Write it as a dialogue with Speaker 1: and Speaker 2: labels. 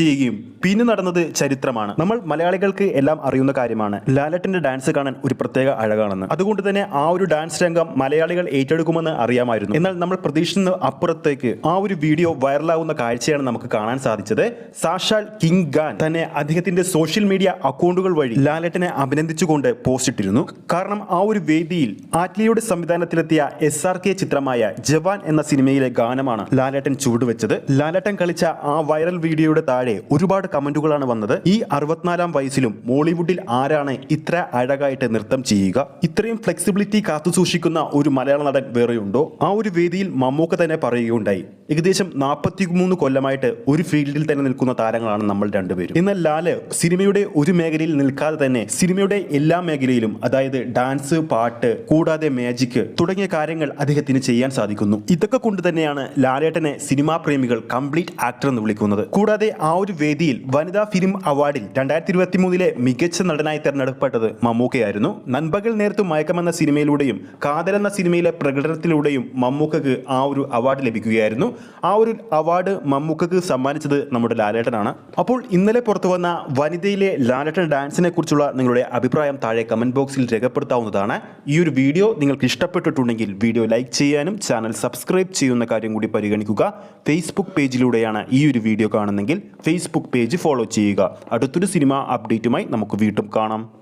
Speaker 1: ചെയ്യുകയും പിന്നെ നടന്നത് ചരിത്രമാണ്. നമ്മൾ മലയാളികൾക്ക് എല്ലാം അറിയുന്ന കാര്യമാണ്. ലാലട്ടിന്റെ ഡാൻസ് കാണാൻ ഒരു പ്രത്യേക അഴകാണെന്ന്. അതുകൊണ്ട് തന്നെ ആ ഒരു ഡാൻസ് രംഗം മലയാളികൾ ഏറ്റെടുക്കുമെന്ന് അറിയാമായിരുന്നു. എന്നാൽ നമ്മൾ പ്രതീക്ഷിക്കുന്ന അപ്പുറത്തേക്ക് ആ ഒരു വീഡിയോ വൈറലാവുന്ന കാഴ്ചയാണ് നമുക്ക് കാണാൻ സാധിച്ചത്. സാഷാൽ കിങ് ഗാൻ തന്നെ അദ്ദേഹത്തിന്റെ സോഷ്യൽ മീഡിയ അക്കൗണ്ടുകൾ വഴി ലാലട്ടിനെ അഭിനന്ദിച്ചുകൊണ്ട് പോസ്റ്റ് ഇട്ടിരുന്നു കാരണം ആ ഒരു വേദിയിൽ ആറ്റ്ലിയുടെ സംവിധാനത്തിലെത്തിയ എസ് ആർ കെ ചിത്രമായ ജവാൻ എന്ന സിനിമയിലെ ഗാനമാണ് ലാലേട്ടൻ ചുവടുവെച്ചത്. ലാലേട്ടൻ കളിച്ച ആ വൈറൽ വീഡിയോയുടെ താഴെ ഒരുപാട് കമന്റുകളാണ് വന്നത്. ഈ അറുപത്തിനാലാം വയസ്സിലും മോളിവുഡിൽ ആരാണ് ഇത്ര അഴകായിട്ട് നൃത്തം ചെയ്യുക? ഇത്രയും ഫ്ലെക്സിബിലിറ്റി കാത്തു സൂക്ഷിക്കുന്ന ഒരു മലയാള നടൻ വേറെയുണ്ടോ? ആ ഒരു വേദിയിൽ മമ്മൂക്ക തന്നെ പറയുകയുണ്ടായി. ഏകദേശം നാൽപ്പത്തി മൂന്ന് കൊല്ലമായിട്ട് ഒരു ഫീൽഡിൽ തന്നെ നിൽക്കുന്ന താരങ്ങളാണ് നമ്മൾ രണ്ടുപേരും. എന്നാൽ ലാൽ സിനിമയുടെ ഒരു മേഖലയിൽ നിൽക്കാതെ തന്നെ സിനിമയുടെ എല്ലാ മേഖലയിലും അതായത് ഡാൻസ് പാട്ട് കൂടാതെ മാജിക് തുടങ്ങിയ കാര്യങ്ങൾ അദ്ദേഹത്തിന് ചെയ്യാൻ സാധിക്കുന്നു. ഇതൊക്കെ കൊണ്ട് തന്നെയാണ് ലാലേട്ടനെ സിനിമാ പ്രേമികൾ കംപ്ലീറ്റ് ആക്ടർ എന്ന് വിളിക്കുന്നത്. കൂടാതെ ആ ഒരു വേദിയിൽ വനിതാ ഫിലിം അവാർഡിൽ രണ്ടായിരത്തി ഇരുപത്തി മൂന്നിലെ മികച്ച നടനായി തെരഞ്ഞെടുക്കപ്പെട്ടത് മമ്മൂക്കയായിരുന്നു. നൻപകൽ നേരത്തു മയക്കമെന്ന സിനിമയിലൂടെയും കാതൽ എന്ന സിനിമയിലെ പ്രകടനത്തിലൂടെയും മമ്മൂക്കക്ക് ആ ഒരു അവാർഡ് ലഭിക്കുകയായിരുന്നു. ആ ഒരു അവാർഡ് മമ്മൂക്കക്ക് സമ്മാനിച്ചത് നമ്മുടെ ലാലേട്ടനാണ്. അപ്പോൾ ഇന്നലെ പുറത്തു വന്ന വനിതയിലെ ലാലേട്ടൻ ഡാൻസിനെ കുറിച്ചുള്ള നിങ്ങളുടെ അഭിപ്രായം താഴെ കമന്റ് ബോക്സിൽ രേഖപ്പെടുത്താവുന്നതാണ്. ഈ ഒരു വീഡിയോ നിങ്ങൾക്ക് ഇഷ്ടപ്പെട്ടിട്ടുണ്ടെങ്കിൽ വീഡിയോ ലൈക്ക് ചെയ്യാനും ചാനൽ സബ്സ്ക്രൈബ് ചെയ്യുന്ന കാര്യം കൂടി പരിഗണിക്കുക. ഫേസ്ബുക്ക് പേജിലൂടെയാണ് ഈ ഒരു വീഡിയോ കാണുന്നെങ്കിൽ ഫേസ്ബുക്ക് പേജ് ഫോളോ ചെയ്യുക. അടുത്തൊരു സിനിമ അപ്ഡേറ്റുമായി നമുക്ക് വീണ്ടും കാണാം.